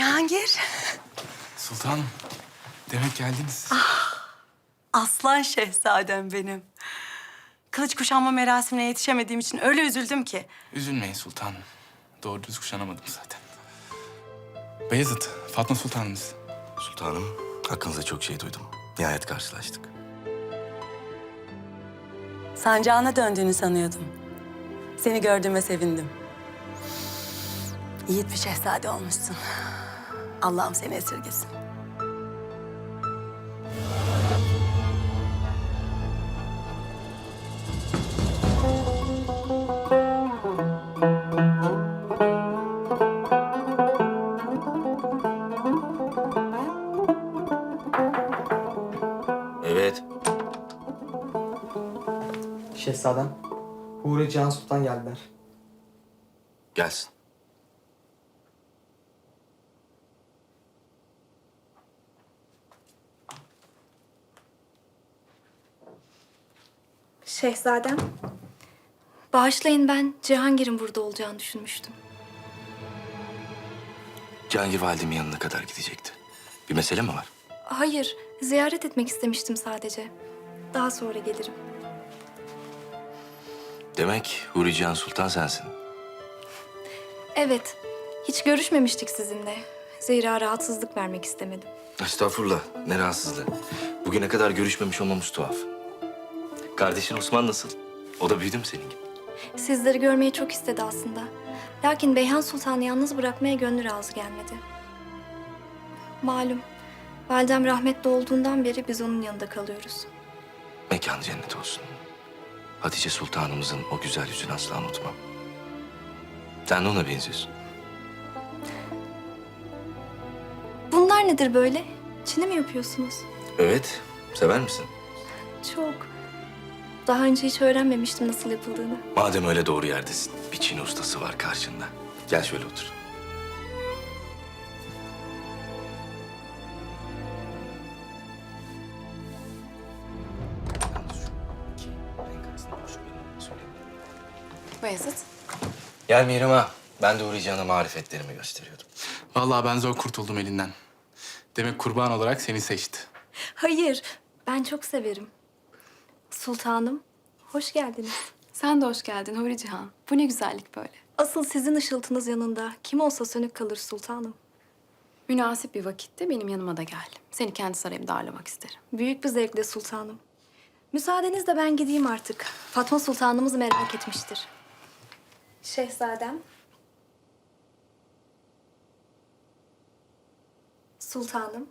Cihangir, Sultanım, demek geldiniz. aslan şehzadem benim. Kılıç kuşanma merasimine yetişemediğim için öyle üzüldüm ki. Üzülmeyin sultanım. Doğru düz kuşanamadım zaten. Beyazıt, Fatma Sultanımız. Sultanım, hakkınızda çok şey duydum. Nihayet karşılaştık. Sancağına döndüğünü sanıyordum. Seni gördüğüme sevindim. Yiğit bir şehzade olmuşsun. Allah'ım seni esirgesin. Evet. Şehzadem, Huri Cihan Sultan geldiler. Gelsin. Şehzadem. Bağışlayın ben Cihangir'in burada olacağını düşünmüştüm. Cihangir validemin yanına kadar gidecekti. Bir mesele mi var? Hayır, ziyaret etmek istemiştim sadece. Daha sonra gelirim. Demek Huri Cihan Sultan sensin. Evet, hiç görüşmemiştik sizinle. Zira rahatsızlık vermek istemedim. Estağfurullah, ne rahatsızlığı. Bugüne kadar görüşmemiş olmamız tuhaf. Kardeşin Osman nasıl? O da büyüdü mü senin gibi? Sizleri görmeyi çok istedi aslında. Lakin Beyhan Sultan'ı yalnız bırakmaya gönlü razı gelmedi. Malum, validem rahmetli olduğundan beri biz onun yanında kalıyoruz. Mekan cennet olsun. Hatice Sultanımızın o güzel yüzünü asla unutmam. Sen de ona benziyorsun. Bunlar nedir böyle? Çini mi yapıyorsunuz? Evet, sever misin? Çok. Daha önce hiç öğrenmemiştim nasıl yapıldığını. Madem öyle doğru yerdesin, bir Çin ustası var karşında. Gel şöyle otur. Beyazıt. Gel Mihrim ağa. Ben de uğrayacağına marifetlerimi gösteriyordum. Vallahi ben zor kurtuldum elinden. Demek kurban olarak seni seçti. Hayır, ben çok severim. Sultanım, hoş geldiniz. Sen de hoş geldin Huri Cihan. Bu ne güzellik böyle. Asıl sizin ışıltınız yanında kim olsa sönük kalır sultanım. Münasip bir vakitte benim yanıma da gel. Seni kendi sarayımda ağırlamak isterim. Büyük bir zevkle sultanım. Müsaadenizle ben gideyim artık. Fatma sultanımız merak etmiştir. Şehzadem. Sultanım.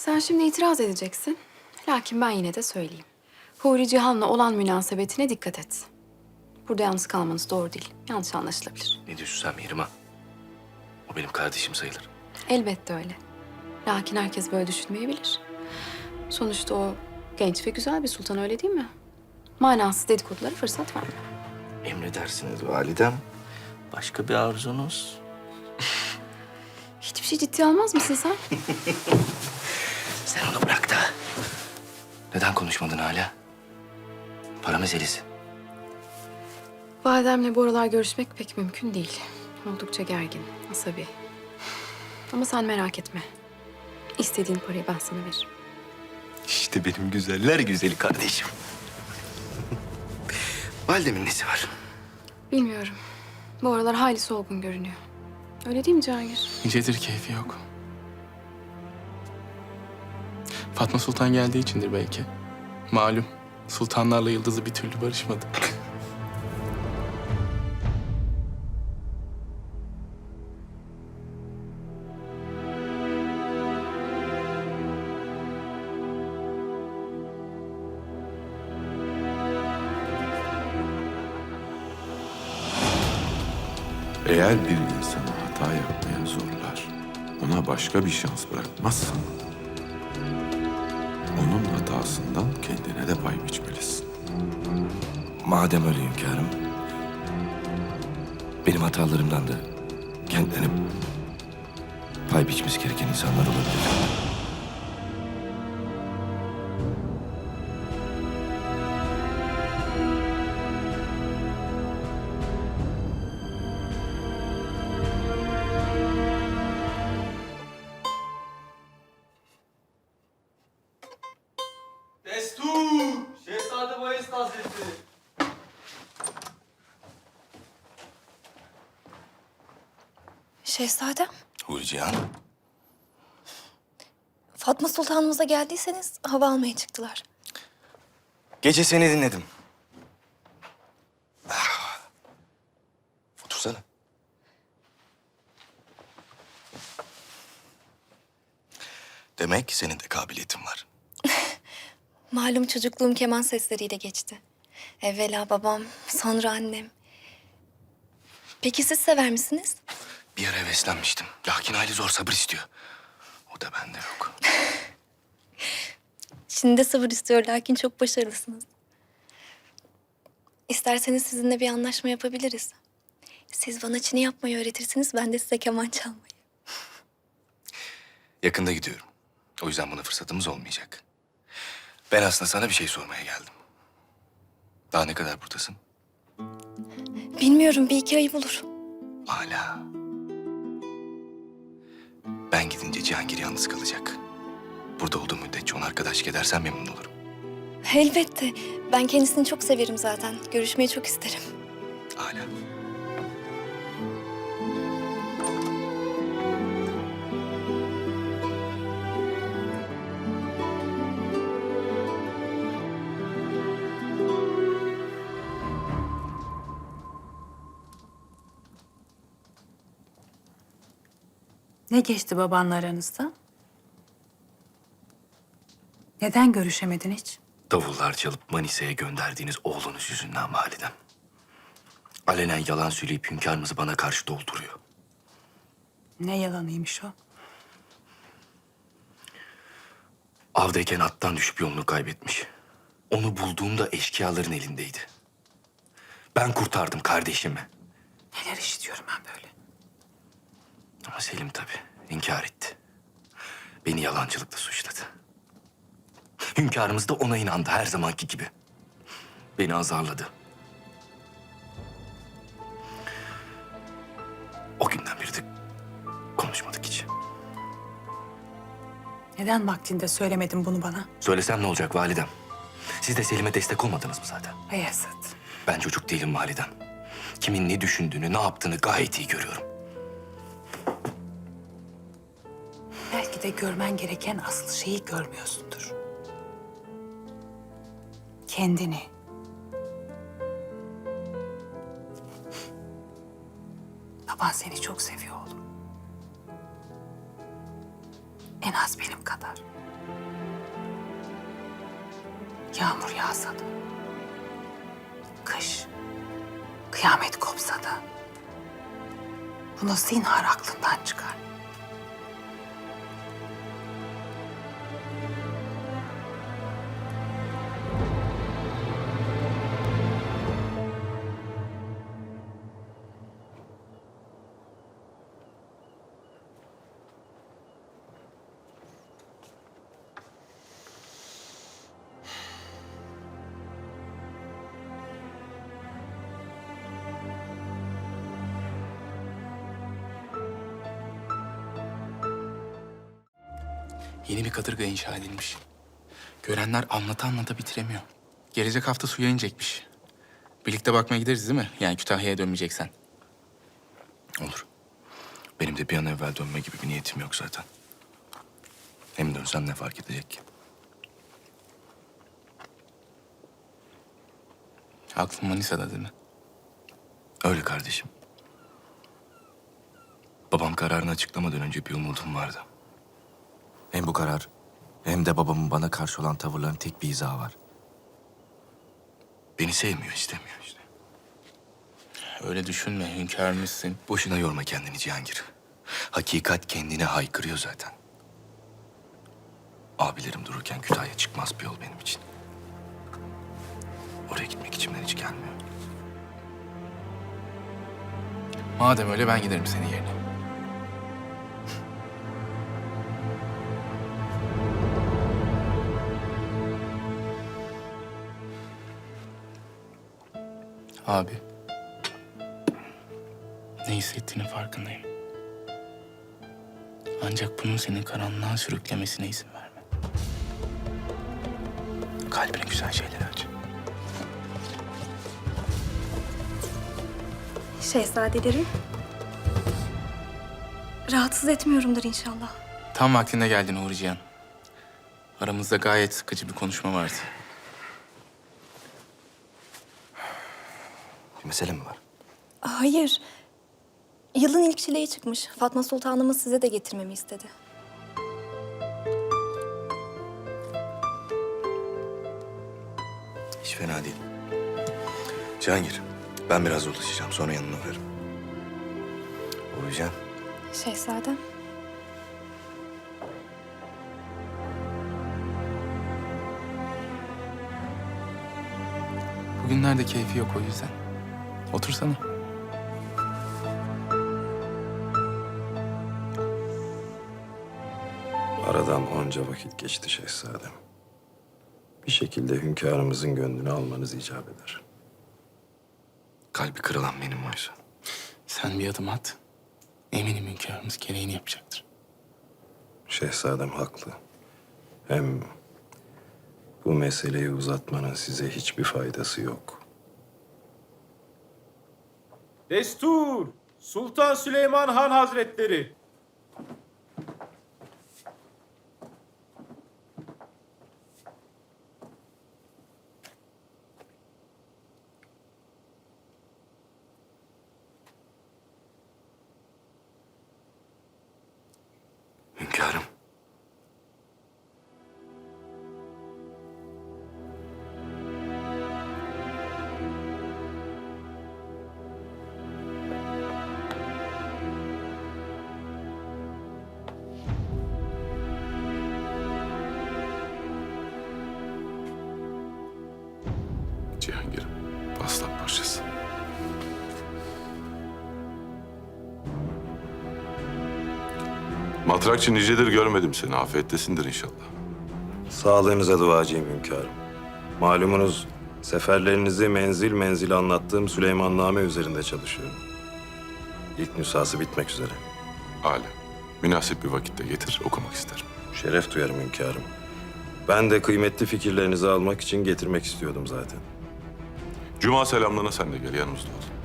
Sen şimdi itiraz edeceksin. Lakin ben yine de söyleyeyim. Huri Cihan'la olan münasebetine dikkat et. Burada yalnız kalmanız doğru değil. Yanlış anlaşılabilir. Ne diyorsun sen Mihrim ağa? O benim kardeşim sayılır. Elbette öyle. Lakin herkes böyle düşünmeyebilir. Sonuçta o genç ve güzel bir sultan öyle değil mi? Manasız dedikodulara fırsat verme. Emredersiniz validem. Başka bir arzunuz? Hiçbir şey ciddiye almaz mısın sen? Sen onu bırak da. Neden konuşmadın hala? Para meselesi. Validemle bu aralar görüşmek pek mümkün değil. Oldukça gergin, asabi. Ama sen merak etme. İstediğin parayı ben sana veririm. İşte benim güzeller güzeli kardeşim. Validemin nesi var? Bilmiyorum. Bu aralar hayli solgun görünüyor. Öyle değil mi Cihangir? Nicedir keyfi yok. Fatma Sultan geldiği içindir belki. Malum, sultanlarla yıldızı bir türlü barışmadı. Eğer bir insanı hata yapmaya zorlar, ona başka bir şans bırakmazsan, onun hatasından kendine de pay biçmelisin. Madem öyle hünkârım, benim hatalarımdan da kendilerine pay biçmesi gereken insanlar olabilir. Şehzadem, Huri Cihan. Fatma Sultanımıza geldiyseniz hava almaya çıktılar. Gece seni dinledim. Ah. Otursana. Demek senin de kabiliyetin var. Malum çocukluğum keman sesleriyle geçti. Evvela babam, sonra annem. Peki siz sever misiniz? Bir ara heveslenmiştim. Lakin hali zor sabır istiyor. O da bende yok. Şimdi de sabır istiyor lakin çok başarılısınız. İsterseniz sizinle bir anlaşma yapabiliriz. Siz bana çini yapmayı öğretirsiniz, ben de size keman çalmayı. Yakında gidiyorum. O yüzden buna fırsatımız olmayacak. Ben aslında sana bir şey sormaya geldim. Daha ne kadar buradasın? Bilmiyorum, bir iki ay bulur. Hala. Ben gidince Cihangir yalnız kalacak. Burada olduğu müddetçe ona arkadaşlık edersen memnun olurum. Elbette. Ben kendisini çok severim zaten. Görüşmeyi çok isterim. Hala. Ne geçti babanla aranızda? Neden görüşemedin hiç? Davullar çalıp Manisa'ya gönderdiğiniz oğlunuz yüzünden validem. Alenen yalan söyleyip hünkârımızı bana karşı dolduruyor. Ne yalanıymış o? Avdayken attan düşüp yolunu kaybetmiş. Onu bulduğumda eşkıyaların elindeydi. Ben kurtardım kardeşimi. Neler işitiyorum ben böyle? Ama Selim tabii inkar etti. Beni yalancılıkla suçladı. Hünkârımız da ona inandı her zamanki gibi. Beni azarladı. O günden beri de konuşmadık hiç. Neden vaktinde söylemedin bunu bana? Söylesem ne olacak validem? Siz de Selim'e destek olmadınız mı zaten? Beyazıt. Ben çocuk değilim validem. Kimin ne düşündüğünü, ne yaptığını gayet iyi görüyorum. De görmen gereken asıl şeyi görmüyorsundur. Kendini. Baban seni çok seviyor oğlum. En az benim kadar. Yağmur yağsa da, kış, kıyamet kopsa da bunu zinhar aklından çıkar. Yeni bir kadırga inşa edilmiş. Görenler anlata anlata bitiremiyor. Gelecek hafta suya inecekmiş. Birlikte bakmaya gideriz değil mi? Yani Kütahya'ya dönmeyeceksen. Olur. Benim de bir an evvel dönme gibi bir niyetim yok zaten. Hem dönsem ne fark edecek ki? Aklın Manisa'da değil mi? Öyle kardeşim. Babam kararını açıklamadan önce bir umudum vardı. Hem bu karar hem de babamın bana karşı olan tavırların tek bir izahı var. Beni sevmiyor, istemiyor işte. Öyle düşünme, hünkârımızsın. Boşuna yorma kendini Cihangir. Hakikat kendine haykırıyor zaten. Abilerim dururken Kütahya çıkmaz bir yol benim için. Oraya gitmek içimden hiç gelmiyor. Madem öyle ben giderim senin yerine. Abi. Ne hissettiğinin farkındayım. Ancak bunun seni karanlığa sürüklemesine izin verme. Kalbine güzel şeyler aç. Şehzadelerim. Rahatsız etmiyorumdur inşallah. Tam vaktinde geldin Uğurcihan. Aramızda gayet sıkıcı bir konuşma vardı. Mesele mi var? Hayır. Yılın ilk çileği çıkmış. Fatma Sultanımız size de getirmemi istedi. Hiç fena değil. Cihangir, ben biraz dolaşacağım. Sonra yanına uğrarım. Uğrayacağım. Şehzadem. Bugünlerde keyfi yok o yüzden. Otursana. Aradan onca vakit geçti şehzadem. Bir şekilde hünkârımızın gönlünü almanız icap eder. Kalbi kırılan benim oysa. Sen bir adım at. Eminim hünkârımız gereğini yapacaktır. Şehzadem haklı. Hem bu meseleyi uzatmanın size hiçbir faydası yok. Destur! Sultan Süleyman Han Hazretleri! Matrakçı nicedir görmedim seni. Afiyettesindir inşallah. Sağlığınıza duacıyım hünkârım. Malumunuz seferlerinizi menzil menzil anlattığım Süleymanname üzerinde çalışıyorum. İlk nüshası bitmek üzere. Âlâ. Münasip bir vakitte getir, okumak isterim. Şeref duyarım hünkârım. Ben de kıymetli fikirlerinizi almak için getirmek istiyordum zaten. Cuma selamlarına sen de gel, yanımızda ol.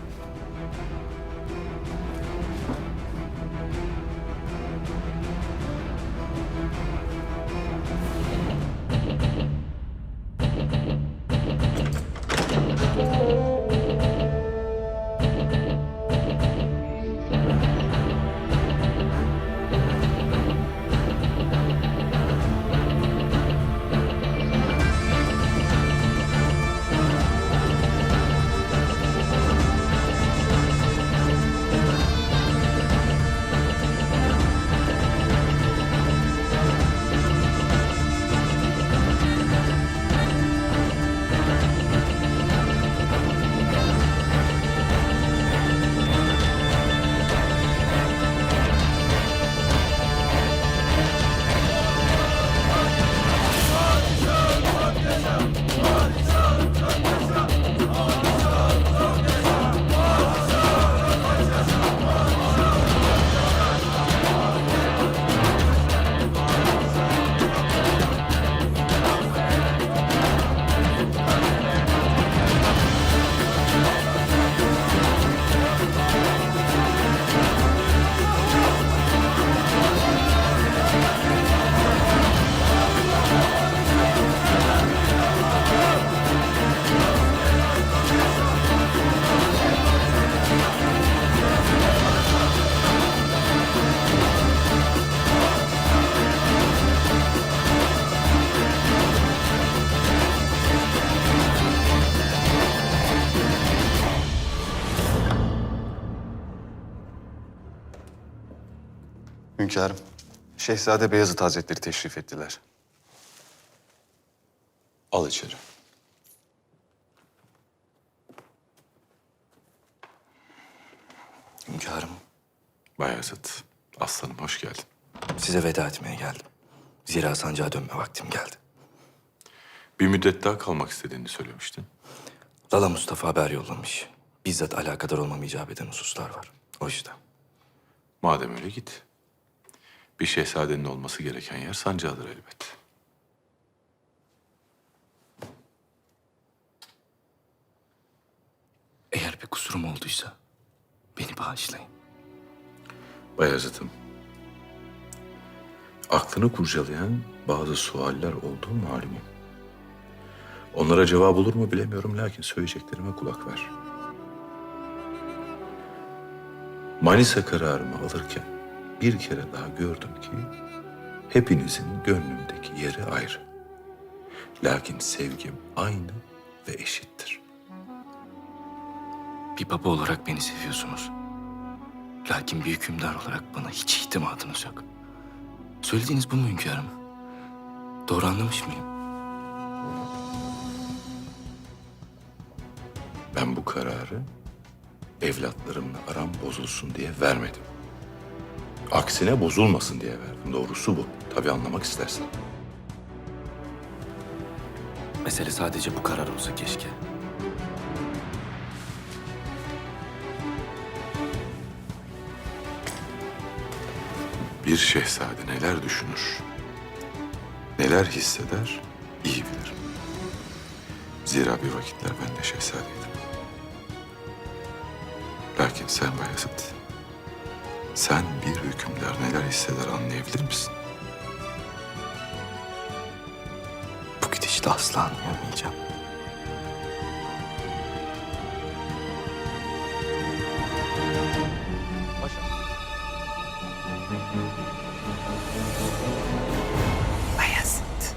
Hünkârım, Şehzade Beyazıt Hazretleri teşrif ettiler. Al içeri. Hünkârım, Bayezid, aslanım hoş geldin. size veda etmeye geldim. Zira sancağa dönme vaktim geldi. Bir müddet daha kalmak istediğini söylemiştin. Lala Mustafa haber yollamış. Bizzat alakadar olmam icap eden hususlar var. O yüzden. Madem öyle git. Bir şehzadenin olması gereken yer sancağıdır elbet. Eğer bir kusurum olduysa Beni bağışlayın. Bayezid'im, aklını kurcalayan bazı sualler olduğu malumum. Onlara cevap olur mu bilemiyorum lakin söyleyeceklerime kulak ver. Manisa kararımı alırken bir kere daha gördüm ki hepinizin gönlümdeki yeri ayrı. Lakin sevgim aynı ve eşittir. Bir baba olarak beni seviyorsunuz. Lakin bir hükümdar olarak bana hiç itimadınız yok. Söylediğiniz bu mu hünkârım? Doğru anlamış mıyım? Ben bu kararı evlatlarımla aram bozulsun diye vermedim. Aksine bozulmasın diye verdim. Doğrusu bu. Tabii anlamak istersen. Mesele sadece bu karar olsa keşke. Bir şehzade neler düşünür, neler hisseder iyi bilirim. Zira bir vakitler ben de şehzadeydim. Lakin sen Bayezid, sen bir hükümdar neler hisseder anlayabilir misin? Bu gidişle asla anlayamayacağım. Bayezid.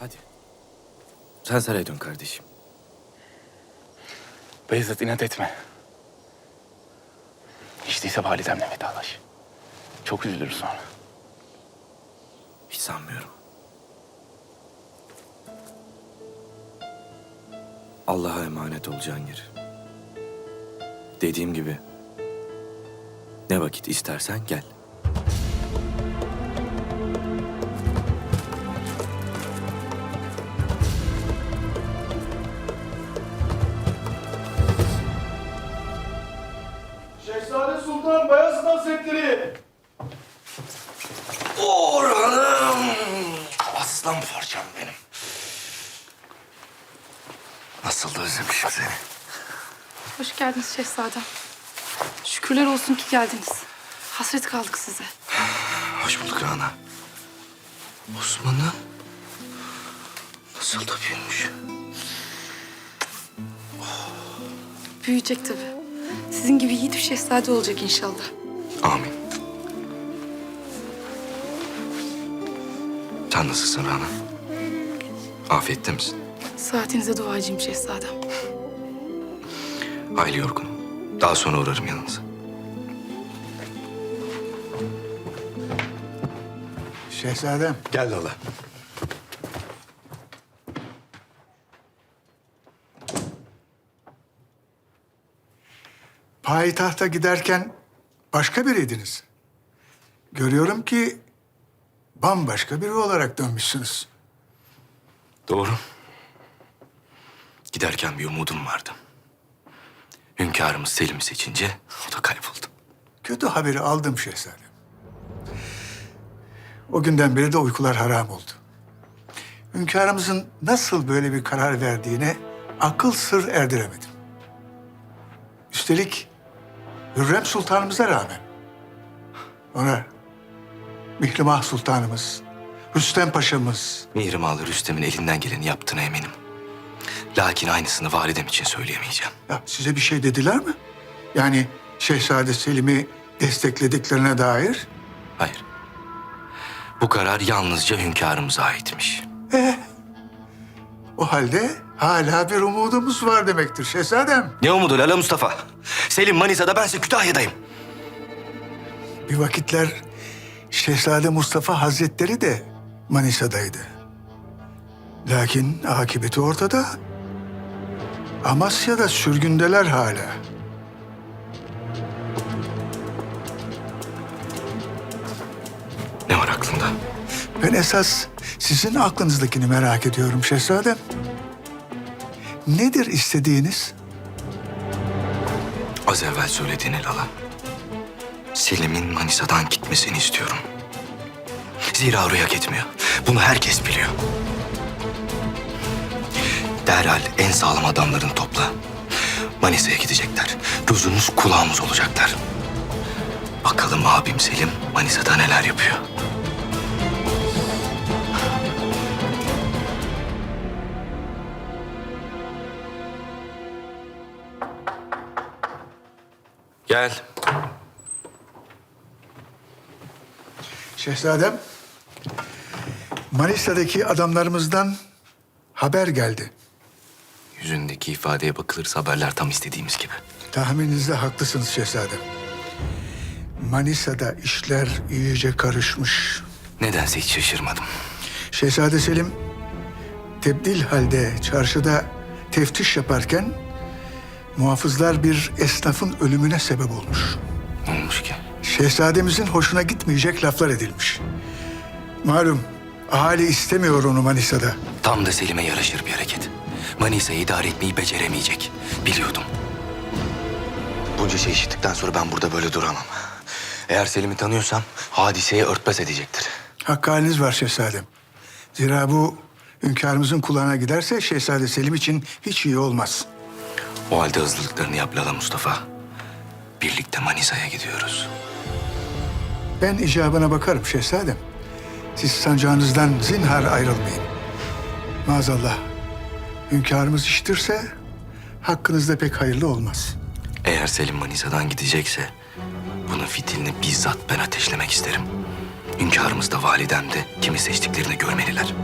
Hadi. Sen saraya dön kardeşim. Beyazıt inat etme. Değilse validemle vedalaş. Çok üzülür sonra. Hiç sanmıyorum. Allah'a emanet ol Cihangir. Dediğim gibi ne vakit istersen gel. Geldiniz şehzadem. Şükürler olsun ki geldiniz. Hasret kaldık size. Hoş bulduk Rana. Osman'ı nasıl da büyümüş. Büyüyecek tabii. Sizin gibi yiğit bir şehzade olacak inşallah. Amin. Sen nasılsın Rana? Afiyette misin? Saatinize duacıyım şehzadem. Hayli yorgunum. Daha sonra uğrarım yanınıza. Şehzadem. Gel Lala. Payitahta giderken başka biriydiniz. Görüyorum ki bambaşka biri olarak dönmüşsünüz. Doğru. Giderken bir umudum vardı. Hünkârımız Selim'i seçince o da kayboldu. Kötü haberi aldım şehzadem. O günden beri de uykular haram oldu. Hünkârımızın nasıl böyle bir karar verdiğine akıl sır erdiremedim. Üstelik Hürrem Sultanımıza rağmen ona Mihrimah Sultanımız, Rüstem Paşa'mız, Mihrimahlı Rüstem'in elinden geleni yaptığına eminim. Lakin aynısını validem için söyleyemeyeceğim. ya size bir şey dediler mi? Yani Şehzade Selim'i desteklediklerine dair? Hayır. Bu karar yalnızca hünkârımıza aitmiş. O halde hala bir umudumuz var demektir şehzadem. Ne umudu Lala Mustafa? Selim Manisa'da bense Kütahya'dayım. Bir vakitler Şehzade Mustafa Hazretleri de Manisa'daydı. Lakin akıbeti ortada. Amasya'da sürgündeler hala. Ne var aklında? Ben esas sizin aklınızdakini merak ediyorum şehzadem. Nedir istediğiniz? Az evvel söylediğini Lala. Selim'in Manisa'dan gitmesini istiyorum. Zira oraya gitmiyor. Bunu herkes biliyor. Derhal en sağlam adamlarını topla. Manisa'ya gidecekler. Gözümüz kulağımız olacaklar. Bakalım abim Selim Manisa'da neler yapıyor. Gel. Şehzadem, Manisa'daki adamlarımızdan haber geldi. Yüzündeki ifadeye bakılırsa haberler tam istediğimiz gibi. Tahmininizde haklısınız şehzadem. Manisa'da işler iyice karışmış. Nedense hiç şaşırmadım. Şehzade Selim tebdil halde çarşıda teftiş yaparken muhafızlar bir esnafın ölümüne sebep olmuş. Ne olmuş ki? Şehzademizin hoşuna gitmeyecek laflar edilmiş. Malum ahali istemiyor onu Manisa'da. Tam da Selim'e yaraşır bir hareket. Manisa'yı idare etmeyi beceremeyecek. Biliyordum. Bunca şey işittikten sonra ben burada böyle duramam. Eğer Selim'i tanıyorsam hadiseye örtbas edecektir. Hakkı haliniz var şehzadem. Zira bu hünkârımızın kulağına giderse Şehzade Selim için hiç iyi olmaz. O halde hızlılıklarını yap Lala Mustafa. Birlikte Manisa'ya gidiyoruz. Ben icabına bakarım şehzadem. Siz sancağınızdan zinhar ayrılmayın. Maazallah hünkârımız iştirse hakkınızda pek hayırlı olmaz. Eğer Selim Manisa'dan gidecekse bunun fitilini bizzat ben ateşlemek isterim. Hünkârımız da validem de kimi seçtiklerini görmeliler.